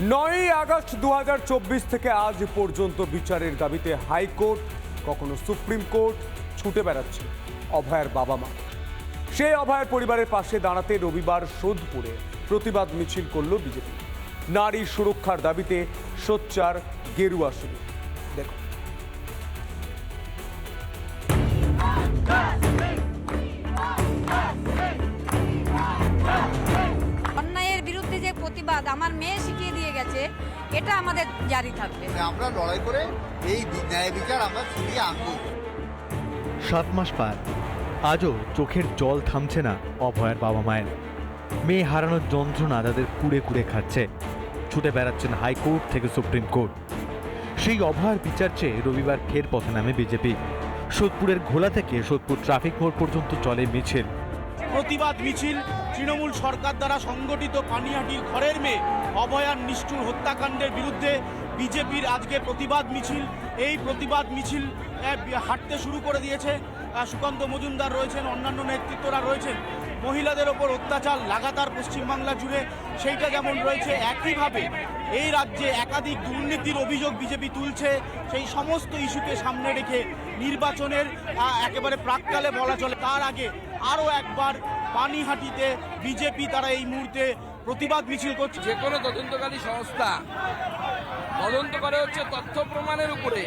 নয়ই আগস্ট দু হাজার চব্বিশ থেকে আজ পর্যন্ত বিচারের দাবিতে হাইকোর্ট, কখনো সুপ্রিম কোর্ট ছুটে বেড়াচ্ছে অভয়ের বাবা মা। সেই অভয়ের পরিবারের পাশে দাঁড়াতে রবিবার সোদপুরে প্রতিবাদ মিছিল করল বিজেপি। নারী সুরক্ষার দাবিতে সোচ্চার গেরুয়া শুরু দেখো অন্যায়ের বিরুদ্ধে যে প্রতিবাদ, আমার মেয়ে শিখিয়ে গেছে এটা আমাদের জারি থাকবে। আমরা লড়াই করে এই ন্যায় বিচার আমরা ফিরিয়ে আনব। সাত মাস পার। আজও চোখের জল থামছে না অভয়ের বাবা মায়ের মেয়ে হারানোর যন্ত্রণা তাদের কুড়ে কুড়ে খাচ্ছে। ছুটে বেড়াচ্ছেন হাইকোর্ট থেকে সুপ্রিম কোর্ট। সেই অভয়ের বিচার চেয়ে রবিবার ফের পথে নামে বিজেপি। সোদপুরের ঘোলা থেকে সোদপুর ট্রাফিক মোড় পর্যন্ত চলে মিছিল। প্রতিবাদ মিছিল। তৃণমূল সরকার দ্বারা সংগঠিত পানিহাটির ঘরের মেয়ে অভয়ার নিষ্ঠুর হত্যাকাণ্ডের বিরুদ্ধে বিজেপির আজকে প্রতিবাদ মিছিল। এই প্রতিবাদ মিছিল হাঁটতে শুরু করে দিয়েছে। সুকান্ত মজুমদার রয়েছেন, অন্যান্য নেতৃত্বরা রয়েছেন। মহিলাদের ওপর অত্যাচার লাগাতার পশ্চিমবাংলা জুড়ে, সেইটা যেমন রয়েছে, একইভাবে এই রাজ্যে একাধিক দুর্নীতির অভিযোগ বিজেপি তুলছে। সেই সমস্ত ইস্যুকে সামনে রেখে নির্বাচনের একেবারে প্রাককালে বলা চলে। তার আগে আরও একবার পানিহাটিতে বিজেপি তারা এই মুহূর্তে প্রতিবাদ মিছিল করছে। যে কোনো তদন্তকারী সংস্থা তদন্ত করে হচ্ছে তথ্য প্রমাণের উপরে।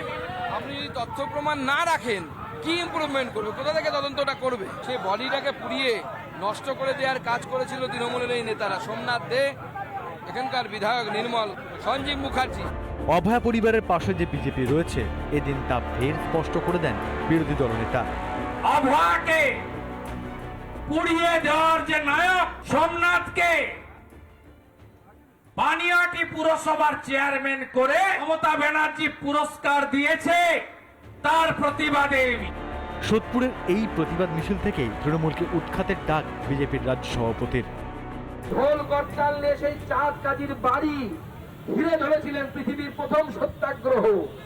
আপনি যদি তথ্য প্রমাণ না রাখেন কি ইমপ্রুভমেন্ট করবে? কোথা থেকে তদন্তটা করবে? সে বডিটাকে পুড়িয়ে নষ্ট করে দেওয়ার কাজ করেছিল তৃণমূলের এই নেতারা। সোমনাথ দে এখানকার বিধায়ক নির্মল সঞ্জীব মুখার্জি। অভয়া পরিবারের পাশে যে বিজেপি রয়েছে এদিন তা ফের স্পষ্ট করে দেন বিরোধী দলনেতা। অভয়াকে পুড়িয়ে দেওয়ার যে নায়ক সোমনাথকে পানিয়াটি পুরসভার চেয়ারম্যান করে মমতা ব্যানার্জি পুরস্কার দিয়েছে তার প্রতিবাদে। সোদপুরের এই প্রতিবাদ মিছিল থেকেই তৃণমূলকে উৎখাতের ডাক বিজেপির রাজ্য সভাপতির। ঢোল করতাল নিয়ে সেই চাঁদ কাজীর বাড়ি। ঘিরে ধরেছিলেন পৃথিবীর প্রথম সত্যাগ্রহ।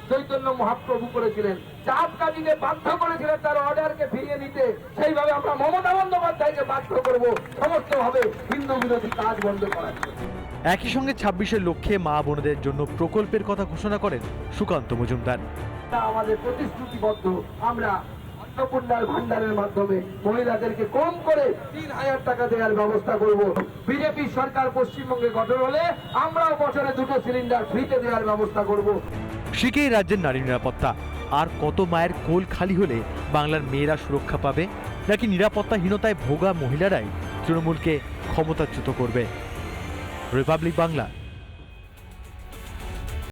চৈতন্য মহাপ্রভু করেছিলেন। চাঁদ কাজীকে বাধ্য করেছিলেন তার অর্ডারকে ফিরিয়ে নিতে সেইভাবে আমরা মমতা বন্দ্যোপাধ্যায়কে বাধ্য করব। সমস্ত ভাবে হিন্দু বিরোধী কাজ বন্ধ করার একই সঙ্গে ছাব্বিশের লক্ষ্যে মা বোনদের জন্য প্রকল্পের কথা ঘোষণা করেন সুকান্ত মজুমদার। তা আমাদের প্রতিশ্রুতিবদ্ধ। আমরা অন্নপূর্ণার ভান্ডারের মাধ্যমে মহিলাদেরকে কম করে তিন হাজার টাকা দেওয়ার ব্যবস্থা করব। বিজেপি সরকার পশ্চিমবঙ্গে গঠন হলে আমরাও বছরে দুটো সিলিন্ডার ফ্রিতে দেওয়ার ব্যবস্থা করব। শিখেই রাজ্যের নারী নিরাপত্তা। আর কত মায়ের কোল খালি হলে বাংলার মেয়েরা সুরক্ষা পাবে? নাকি নিরাপত্তাহীনতায় ভোগা মহিলারাই তৃণমূলকে ক্ষমতাচ্যুত করবে? রিপাবলিক বাংলা